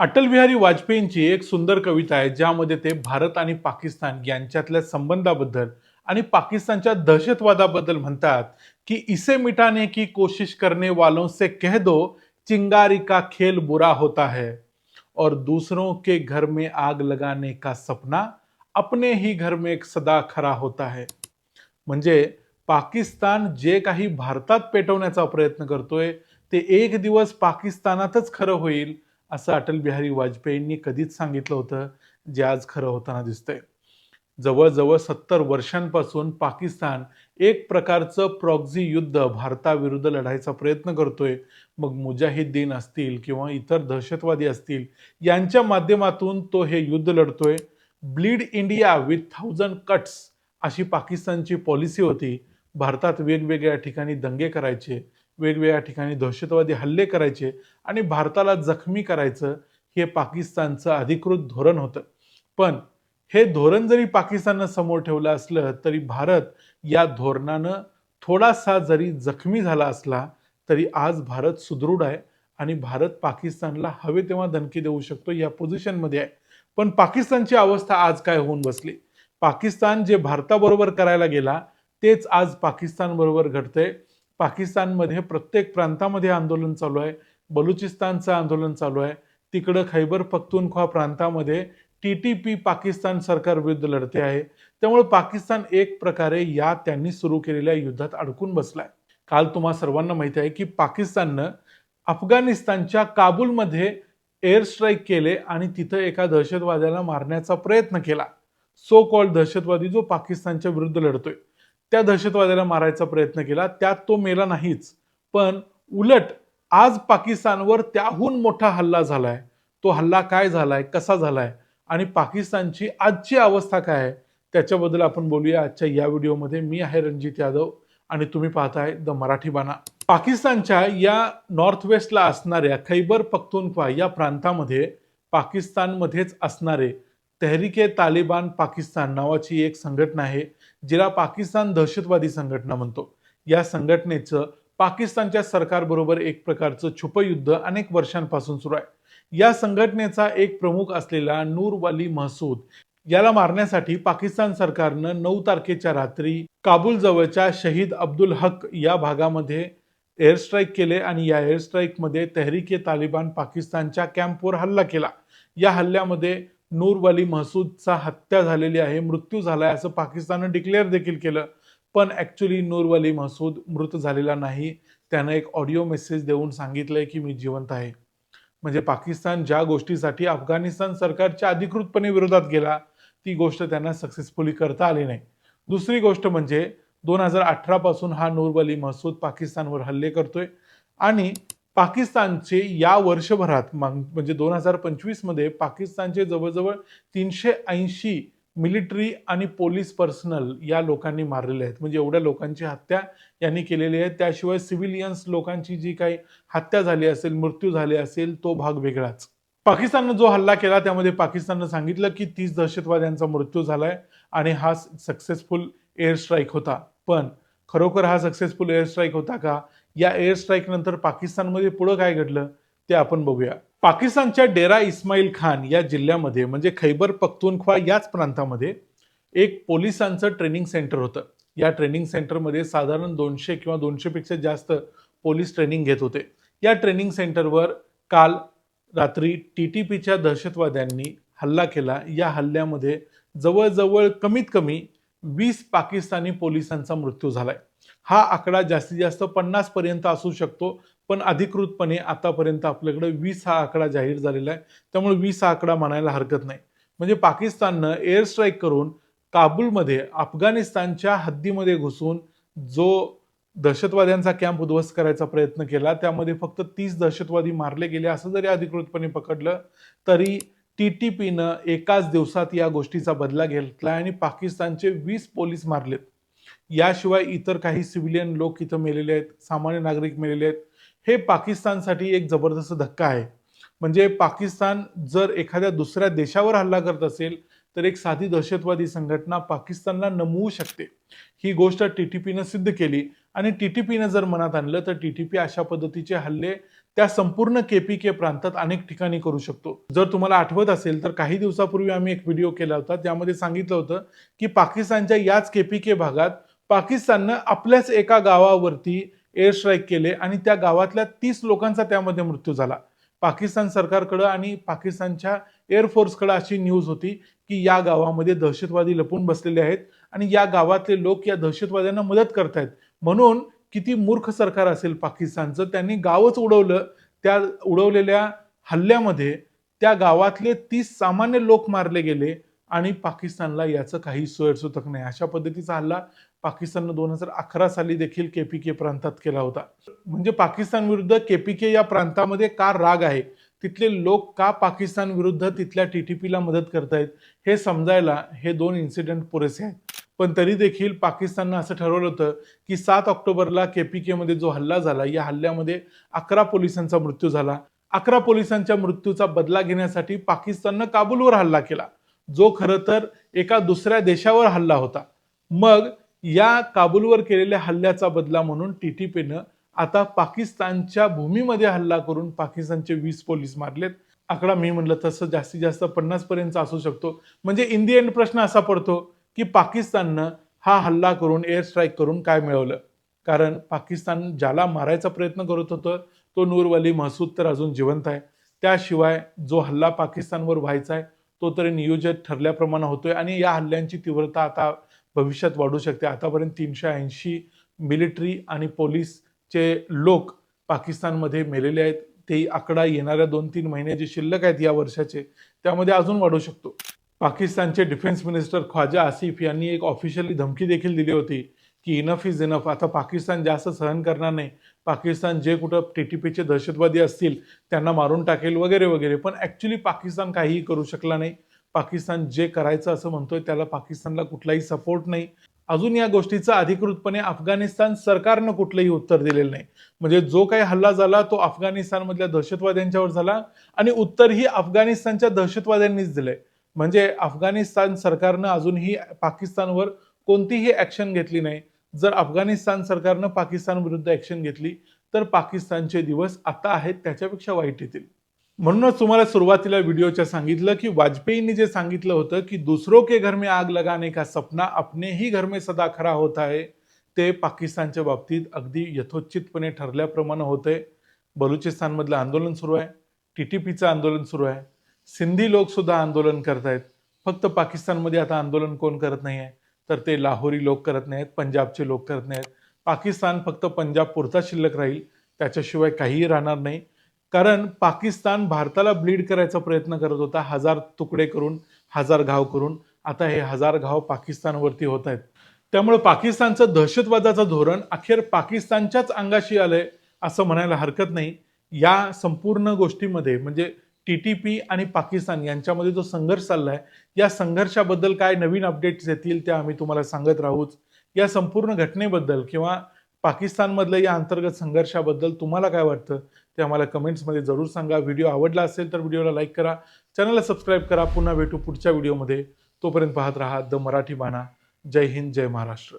अटल बिहारी वाजपेयींची एक सुंदर कविता आहे ज्यामध्ये ते भारत आणि पाकिस्तान यांच्यातल्या संबंधाबद्दल आणि पाकिस्तानच्या दहशतवादाबद्दल म्हणतात की इसे मिटाने की कोशिश करने वालों से कह दो चिंगारी का खेल बुरा होता है। और दूसरों के घर में आग लगाने का सपना अपने ही घर में एक सदा खरा होता है। म्हणजे पाकिस्तान जे काही भारतात पेटवण्याचा प्रयत्न करतोय ते एक दिवस पाकिस्तानातच खरं होईल असं अटल बिहारी वाजपेयींनी कधीच सांगितलं होतं जे आज खरं होताना दिसतंय. जवळजवळ सत्तर वर्षांपासून पाकिस्तान एक प्रकारचं प्रॉक्झी युद्ध भारताविरुद्ध लढायचा प्रयत्न करतोय. मग मुजाहिद्दीन असतील किंवा इतर दहशतवादी असतील यांच्या माध्यमातून तो हे युद्ध लढतोय. Bleed India with thousand cuts अशी पाकिस्तानची पॉलिसी होती. भारतात वेगवेगळ्या ठिकाणी दंगे करायचे. वेगवेगळ्या ठिकाणी दहशतवादी हल्ले करायचे आणि भारताला जखमी करायचं हे पाकिस्तानचं अधिकृत धोरण होतं. पण हे धोरण जरी पाकिस्ताननं समोर ठेवलं असलं तरी भारत या धोरणानं थोडासा जरी जखमी झाला असला तरी आज भारत सुदृढ आहे आणि भारत पाकिस्तानला हवे तेव्हा धमकी देऊ शकतो या पोझिशनमध्ये आहे. पण पाकिस्तानची अवस्था आज काय होऊन बसली? पाकिस्तान जे भारताबरोबर करायला गेला तेच आज पाकिस्तानबरोबर घडतंय. पाकिस्तानमध्ये प्रत्येक प्रांतामध्ये आंदोलन चालू आहे. बलुचिस्तानचं आंदोलन चालू आहे. तिकडं खैबर पख्तूनख्वा प्रांतामध्ये टी टी पी पाकिस्तान सरकार विरुद्ध लढते आहे. त्यामुळे पाकिस्तान एक प्रकारे या त्यांनी सुरू केलेल्या युद्धात अडकून बसलाय. काल तुम्हा सर्वांना माहिती आहे की पाकिस्ताननं अफगाणिस्तानच्या काबूलमध्ये एअर स्ट्राईक केले आणि तिथं एका दहशतवाद्याला मारण्याचा प्रयत्न केला. सो कॉल्ड दहशतवादी जो पाकिस्तानच्या विरुद्ध लढतोय. त्या दहशतवाद्याला मारायचा प्रयत्न केला. त्यात तो मेला नाहीच. पण उलट आज पाकिस्तानवर त्याहून मोठा हल्ला झालाय. तो हल्ला काय झालाय? कसा झालाय? आणि पाकिस्तानची आजची अवस्था काय आहे? त्याच्याबद्दल आपण बोलूया आजच्या या व्हिडिओमध्ये. मी आहे रणजित यादव आणि तुम्ही पाहताय द मराठी बाणा. पाकिस्तानच्या या नॉर्थ वेस्टला असणाऱ्या खैबर पख्तूनख्वा या प्रांतामध्ये पाकिस्तानमध्येच असणारे तेहरीके तालिबान पाकिस्तान नावाची एक संघटना आहे. जिला पाकिस्तान दहशतवादी संघटना म्हणतो. या संघटनेचं पाकिस्तानच्या सरकारबरोबर एक प्रकारचं छुपयुद्ध अनेक वर्षांपासून सुरू आहे. या संघटनेचा एक प्रमुख असलेला नूर वाली महसूद याला मारण्यासाठी पाकिस्तान सरकारनं नऊ तारखेच्या रात्री काबूल जवळच्या शहीद अब्दुल हक या भागामध्ये एअर स्ट्राईक केले आणि या एअर स्ट्राईकमध्ये तहरीके तालिबान पाकिस्तानच्या कॅम्पवर हल्ला केला. या हल्ल्यामध्ये नूरवली महसूदचा हत्या झालेली आहे मृत्यू झालाय असं पाकिस्ताननं डिक्लेअर देखील केलं. पण ॲक्च्युली नूरवली महसूद मृत झालेला नाही. त्यानं एक ऑडिओ मेसेज देऊन सांगितलंय की मी जिवंत आहे. म्हणजे पाकिस्तान ज्या गोष्टीसाठी अफगाणिस्तान सरकारच्या अधिकृतपणे विरोधात गेला ती गोष्ट त्यांना सक्सेसफुली करता आली नाही. दुसरी गोष्ट म्हणजे दोन हजार अठरापासून हा नूरवली महसूद पाकिस्तानवर हल्ले करतोय. आणि पाकिस्तानचे या वर्षभरात माग- म्हणजे दोन हजार पंचवीसमध्ये पाकिस्तानचे जवळजवळ तीनशे ऐंशी मिलिटरी आणि पोलीस पर्सनल या लोकांनी मारलेले आहेत. म्हणजे एवढ्या लोकांची हत्या यांनी केलेली आहे. त्याशिवाय सिव्हिलियन्स लोकांची जी काही हत्या झाली असेल मृत्यू झाले असेल तो भाग वेगळाच. पाकिस्ताननं जो हल्ला केला त्यामध्ये पाकिस्ताननं सांगितलं की तीस दहशतवाद्यांचा मृत्यू झालाय आणि हा सक्सेसफुल एअर स्ट्राईक होता. पण खरोखर हा सक्सेसफुल एअर स्ट्राईक होता का? या एअर स्ट्राईक नंतर पाकिस्तानमध्ये पुढं काय घडलं ते आपण बघूया. पाकिस्तानच्या डेरा इस्माईल खान या जिल्ह्यामध्ये म्हणजे खैबर पख्तूनख्वा याच प्रांतामध्ये एक पोलिसांचं ट्रेनिंग सेंटर होतं. या ट्रेनिंग सेंटरमध्ये साधारण दोनशे किंवा दोनशेपेक्षा जास्त पोलीस ट्रेनिंग घेत होते. या ट्रेनिंग सेंटरवर काल रात्री टी टी पीच्या दहशतवाद्यांनी हल्ला केला. या हल्ल्यामध्ये जवळजवळ कमीत कमी वीस पाकिस्तानी पोलिसांचा मृत्यू झालाय. हा आकडा जास्तीत जास्त पन्नास पर्यंत असू शकतो पण अधिकृतपणे आतापर्यंत आपल्याकडे वीस हा आकडा जाहीर झालेला आहे. त्यामुळे वीस हा आकडा म्हणायला हरकत नाही. म्हणजे पाकिस्ताननं एअर स्ट्राईक करून काबूलमध्ये अफगाणिस्तानच्या हद्दीमध्ये घुसून जो दहशतवाद्यांचा कॅम्प उद्ध्वस्त करायचा प्रयत्न केला त्यामध्ये फक्त तीस दहशतवादी मारले गेले असं जरी अधिकृतपणे पकडलं तरी टी टी पीनं एकाच दिवसात या गोष्टीचा बदला घेतला आणि पाकिस्तानचे वीस पोलीस मारलेत. याशिवाय इतर काही सिव्हिलियन लोक इथं मेलेले आहेत सामान्य नागरिक मेलेले आहेत. हे पाकिस्तानसाठी एक जबरदस्त धक्का आहे. म्हणजे पाकिस्तान जर एखाद्या दुसऱ्या देशावर हल्ला करत असेल तर एक साधी दहशतवादी संघटना पाकिस्तानला नमवू शकते. ही गोष्ट टी टी पीनं सिद्ध केली. आणि टी टी पीनं जर मनात आणलं तर टी टी पी अशा पद्धतीचे हल्ले त्या संपूर्ण केपीके प्रांतात अनेक ठिकाणी करू शकतो. जर तुम्हाला आठवत असेल तर काही दिवसापूर्वी आम्ही एक व्हिडिओ केला होता त्यामध्ये सांगितलं होतं की पाकिस्तानच्या याच केपीके भागात पाकिस्ताननं आपल्याच एका गावावरती एअर स्ट्राईक केले आणि त्या गावातल्या तीस लोकांचा त्यामध्ये मृत्यू झाला. पाकिस्तान सरकारकडं आणि पाकिस्तानच्या एअरफोर्सकडं अशी न्यूज होती की या गावामध्ये दहशतवादी लपून बसलेले आहेत आणि या गावातले लोक या दहशतवाद्यांना मदत करतायत. म्हणून किती मूर्ख सरकार असेल पाकिस्तानचं त्यांनी गावच उडवलं त्या उडवलेल्या हल्ल्यामध्ये त्या गावातले तीस सामान्य लोक मारले गेले आणि पाकिस्तानला याचं काही सोयरसूतक नाही. अशा पद्धतीचा हल्ला पाकिस्ताननं दोन हजार अकरा साली देखील केपीके प्रांतात केला होता. म्हणजे पाकिस्तान विरुद्ध केपीके या प्रांतामध्ये का राग आहे? तिथले लोक का पाकिस्तान विरुद्ध तिथल्या पीला मदत करतायत? हे समजायला हे दोन इन्सिडेंट पुरेसे आहेत. पण तरी देखील पाकिस्ताननं असं ठरवलं होतं की सात ऑक्टोबरला केपीकेमध्ये जो हल्ला झाला या हल्ल्यामध्ये अकरा पोलिसांचा मृत्यू झाला. अकरा पोलिसांच्या मृत्यूचा बदला घेण्यासाठी पाकिस्ताननं काबूलवर हल्ला केला. जो खरं तर एका दुसऱ्या देशावर हल्ला होता. मग या काबूलवर केलेल्या हल्ल्याचा बदला म्हणून टीटीपीनं आता पाकिस्तानच्या भूमीमध्ये हल्ला करून पाकिस्तानचे वीस पोलीस मारलेत. आकडा मी म्हणलं तसं जास्तीत जास्त पन्नास पर्यंत असू शकतो. म्हणजे इन दी एंड प्रश्न असा पडतो की पाकिस्ताननं हा हल्ला करून एअर स्ट्राईक करून काय मिळवलं? कारण पाकिस्तान ज्याला मारायचा प्रयत्न करत होतं तो नूरवली महसूद तर अजून जिवंत आहे. त्याशिवाय जो हल्ला पाकिस्तानवर व्हायचा आहे तो तरी नियोजित ठरल्याप्रमाणे होतोय आणि या हल्ल्यांची तीव्रता आता भविष्यात वाढू शकते. आतापर्यंत तीनशे ऐंशी मिलिटरी आणि पोलीसचे लोक पाकिस्तानमध्ये मेलेले आहेत. ते आकडा येणाऱ्या दोन तीन महिने जे शिल्लक आहेत या वर्षाचे त्यामध्ये अजून वाढू शकतो. पाकिस्तानचे डिफेन्स मिनिस्टर ख्वाजा आसिफ यांनी एक ऑफिशियली धमकी देखील दिली होती की इनफ इज इनफ आता पाकिस्तान जास्त सहन करणार नाही. पाकिस्तान जे कुठं टी टी पीचे दहशतवादी असतील त्यांना मारून टाकेल वगैरे वगैरे. पण ॲक्च्युली पाकिस्तान काहीही करू शकला नाही. पाकिस्तान जे करायचं असं म्हणतोय त्याला पाकिस्तानला कुठलाही सपोर्ट नाही. अजून या गोष्टीचं अधिकृतपणे अफगाणिस्तान सरकारनं कुठलंही उत्तर दिलेलं नाही. म्हणजे जो काही हल्ला झाला तो अफगाणिस्तानमधल्या दहशतवाद्यांच्यावर झाला आणि उत्तरही अफगाणिस्तानच्या दहशतवाद्यांनीच दिलंय. म्हणजे अफगाणिस्तान सरकारनं अजूनही पाकिस्तानवर कोणतीही ॲक्शन घेतली नाही. जर अफगाणिस्तान सरकारनं पाकिस्तान विरुद्ध घेतली तर पाकिस्तानचे दिवस आता आहेत त्याच्यापेक्षा वाईट येतील. म्हणूनच तुम्हाला सुरुवातीला व्हिडिओच्या सांगितलं की वाजपेयींनी जे सांगितलं होतं की दुसरो के घर में आग लगाने का सपना अपने ही घर में सदा खरा होत आहे ते पाकिस्तानच्या बाबतीत अगदी यथोचितपणे ठरल्याप्रमाणे होतंय. बलुचिस्तानमधलं आंदोलन सुरू आहे टीटीपीचं आंदोलन सुरू आहे. सिंधी लोकसुद्धा आंदोलन आंदोलन करतायत. फक्त पाकिस्तानमध्ये आता आंदोलन कोण करत नाही आहे तर ते लाहोरी लोक करत नाहीत पंजाबचे लोक करत नाहीत पाकिस्तान फक्त पंजाब पुरता शिल्लक राहील त्याच्याशिवाय काहीही राहणार नाही. कारण पाकिस्तान भारताला ब्लीड करायचा प्रयत्न करत होता हजार तुकडे करून हजार घाव करून. आता हे हजार घाव पाकिस्तानवरती होत आहेत त्यामुळे पाकिस्तानचं दहशतवादाचं धोरण अखेर पाकिस्तानच्याच अंगाशी आलंय असं म्हणायला हरकत नाही. या संपूर्ण गोष्टीमध्ये म्हणजे टी टी पी आणि पाकिस्तान यांच्यामध्ये जो संघर्ष चालला आहे या संघर्षाबद्दल काय नवीन अपडेट्स येतील त्या आम्ही तुम्हाला सांगत राहूच. या संपूर्ण घटनेबद्दल किंवा पाकिस्तानमधल्या या अंतर्गत संघर्षाबद्दल तुम्हाला काय वाटतं ते आम्हाला कमेंट्समध्ये जरूर सांगा. व्हिडिओ आवडला असेल तर व्हिडिओला लाईक करा. चॅनलला सबस्क्राईब करा. पुन्हा भेटू पुढच्या व्हिडिओमध्ये तोपर्यंत पाहत राहा द मराठी बाणा. जय हिंद जय महाराष्ट्र.